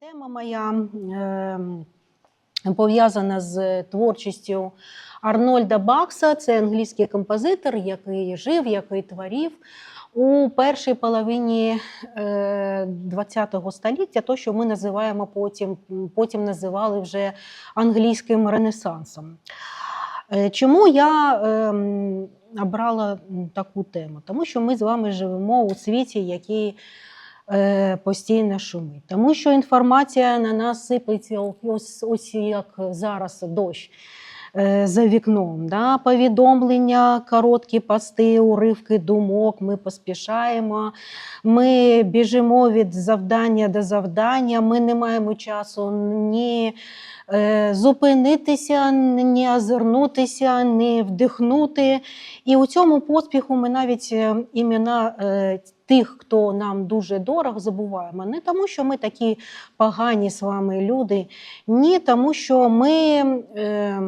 Тема моя е, пов'язана з творчістю Арнольда Бакса. Це англійський композитор, який жив, який творів у першій половині ХХ століття, то, що ми називаємо потім, потім називали вже англійським ренесансом. Е, Чому я ем, обрала таку тему? Тому що ми з вами живемо у світі, який е, постійно шумить. Тому що інформація на нас сипеться ось, ось як зараз дощ. е, За вікном, да? повідомлення, короткі пости, уривки думок. Ми поспішаємо, ми біжимо від завдання до завдання. Ми не маємо часу ні е, зупинитися, ні озирнутися, ні вдихнути. І у цьому поспіху ми навіть е, імена е, тих, хто нам дуже дорого, забуваємо. Не тому, що ми такі погані з вами люди, ні тому, що ми. Е,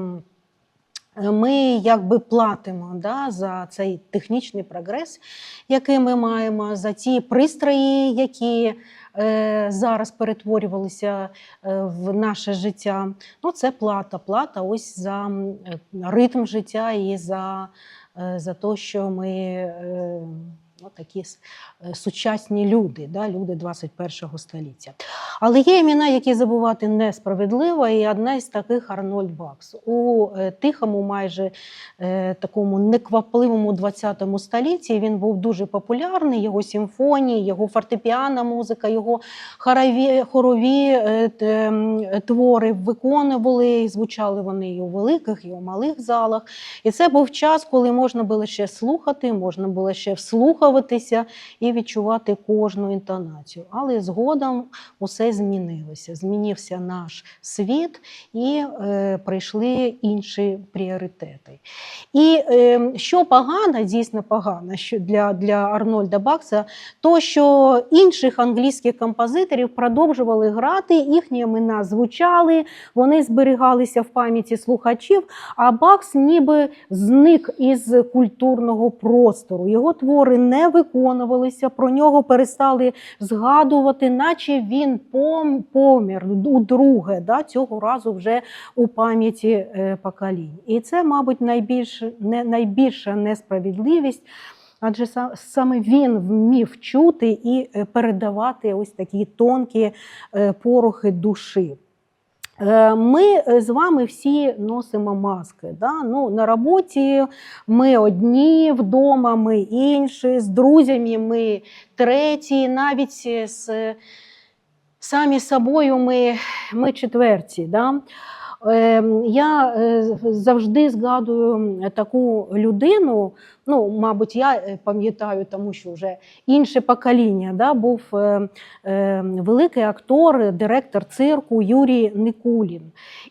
ми якби платимо да, за цей технічний прогрес, який ми маємо, за ті пристрої, які е, зараз перетворювалися е, в наше життя. Ну, це плата, плата ось за ритм життя і за, е, за те, що ми ну, такі е, сучасні люди, да, люди 21 століття. Але є імена, які забувати несправедливо, і одна з таких Арнольд Бакс. У е, тихому, майже е, такому неквапливому 20 столітті він був дуже популярний. Його симфонії, його фортепіана музика, його хорові, хорові ем, твори виконували, і звучали вони і у великих, і у малих залах. І це був час, коли можна було ще слухати, можна було ще вслухуватися і відчувати кожну інтонацію. Але згодом усе змінилося. Змінився наш світ і е, прийшли інші пріоритети. І е, що погано, дійсно погано що для, для Арнольда Бакса, то що інших англійських композиторів продовжували грати, їхні імена звучали, вони зберігалися в пам'яті слухачів, а Бакс ніби зник із культурного простору. Його твори не виконувалися, про нього перестали згадувати, наче він пом- помер удруге, да, цього разу вже у пам'яті е, поколінь. І це, мабуть, найбільш, не, найбільша несправедливість. Адже са- саме він вмів чути і е, передавати ось такі тонкі е, порохи душі. Е, Ми е, з вами всі носимо маски. Да? Ну, на роботі ми одні, вдома ми інші, з друзями ми треті, навіть з самі собою ми, ми четверті. Да? Е, Я е, завжди згадую таку людину. Ну, мабуть, я е, пам'ятаю, тому що вже інше покоління да, був е, великий актор, директор цирку Юрій Никулін.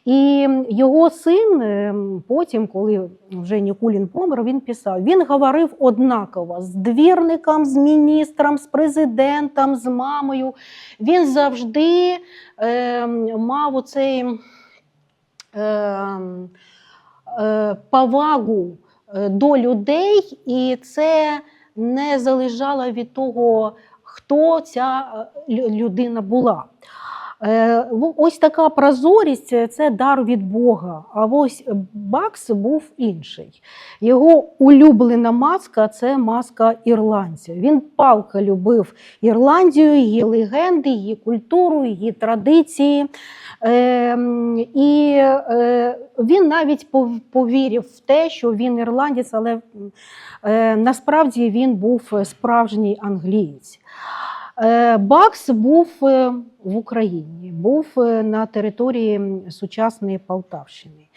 І його син потім, коли вже Нікулін помер, він писав: він говорив однаково з двірником, з міністром, з президентом, з мамою. Він завжди е, мав оцей повагу е, до людей, і це не залежало від того, хто ця е, людина була. Е, в- Ось така прозорість е, це дар від Бога. А ось Бакс був інший. Його улюблена маска це маска ірландця. Він палко любив Ірландію, її легенди, її культуру, її традиції. Ем, І е, він навіть повірив в те, що він ірландець, але насправді він був справжній англієць. Е, Бакс був е, в Україні, був е, на території сучасної Полтавщини.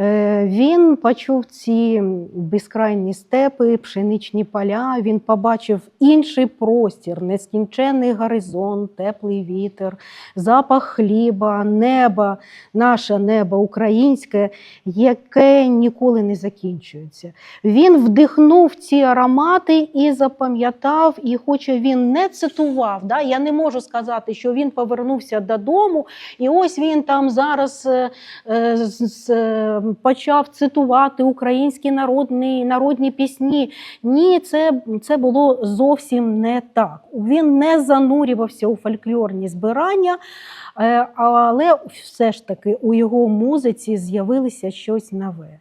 Е, Він почув ці безкрайні степи, пшеничні поля. Він побачив інший простір, нескінченний горизонт, теплий вітер, запах хліба, неба, наше небо українське, яке ніколи не закінчується. Він вдихнув ці аромати і запам'ятав, і хоча він не цитував, да, я не можу сказати, що він повернувся додому, і ось він там зараз е, е, з- е, почав цитувати українські народні, народні пісні. Ні, це, це було зовсім не так. Він не занурювався у фольклорні збирання, е, але все ж таки у його музиці з'явилося щось нове.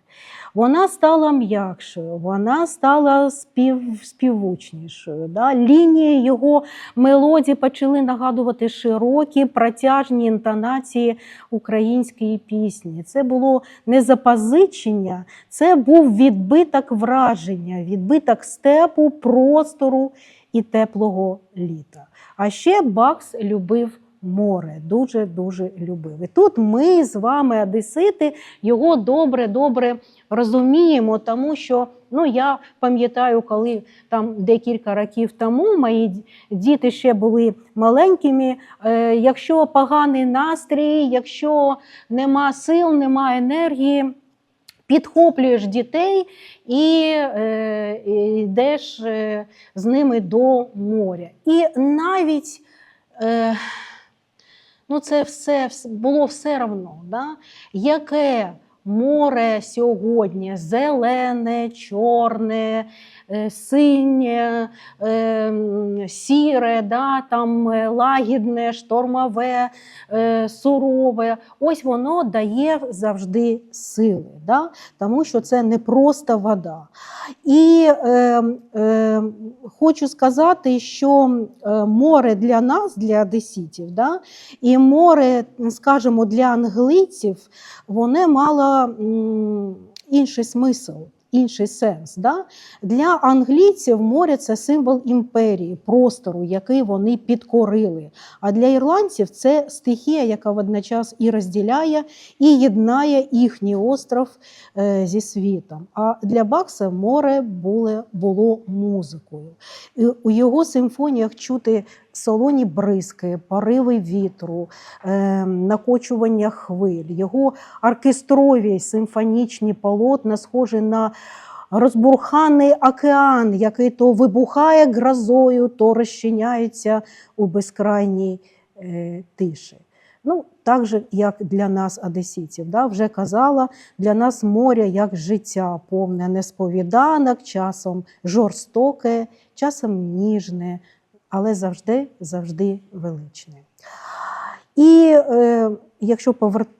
Вона стала м'якшою, вона стала спів, співучнішою. Да? Лінії його мелодії почали нагадувати широкі протяжні інтонації української пісні. Це було не запозичення, це був відбиток враження, відбиток степу, простору і теплого літа. А ще Бакс любив море, дуже-дуже любив. І тут ми з вами, одесити, його добре-добре розуміємо, тому що ну, я пам'ятаю, коли там декілька років тому мої діти ще були маленькими. Е, якщо поганий настрій, якщо нема сил, нема енергії. Підхоплюєш дітей і е, йдеш е, з ними до моря. І навіть е, ну це все було все равно. да? яке море сьогодні зелене, чорне, синє, е, сіре, да, там е, лагідне, штормове, сурове. Ось воно дає завжди сили, да? тому що це не просто вода. І е, е, хочу сказати, що море для нас, для одеситів, да? і море, скажімо, для англійців, воно мало інший смисл, інший сенс. Да? Для англійців море це символ імперії, простору, який вони підкорили. А для ірландців це стихія, яка водночас і розділяє, і єднає їхній остров е, зі світом. А для Бакса море було, було музикою. У його симфоніях чути солоні бризки, пориви вітру, е, накочування хвиль, його оркестрові симфонічні полотна схожі на розбурханий океан, який то вибухає грозою, то розчиняється у безкрайній е, тиші. Ну, так же, як для нас, одеситів, да? вже казала, для нас море як життя, повне несповіданок, часом жорстоке, часом ніжне, але завжди завжди величне. І е, якщо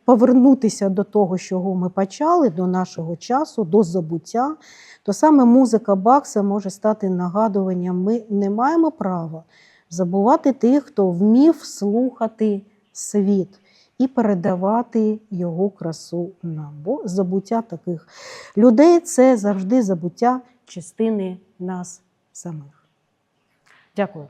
повернутися до того, з чого ми почали, до нашого часу, до забуття, то саме музика Бакса може стати нагадуванням. Ми не маємо права забувати тих, хто вмів слухати світ і передавати його красу нам. Бо забуття таких людей це завжди забуття частини нас самих. Дякую.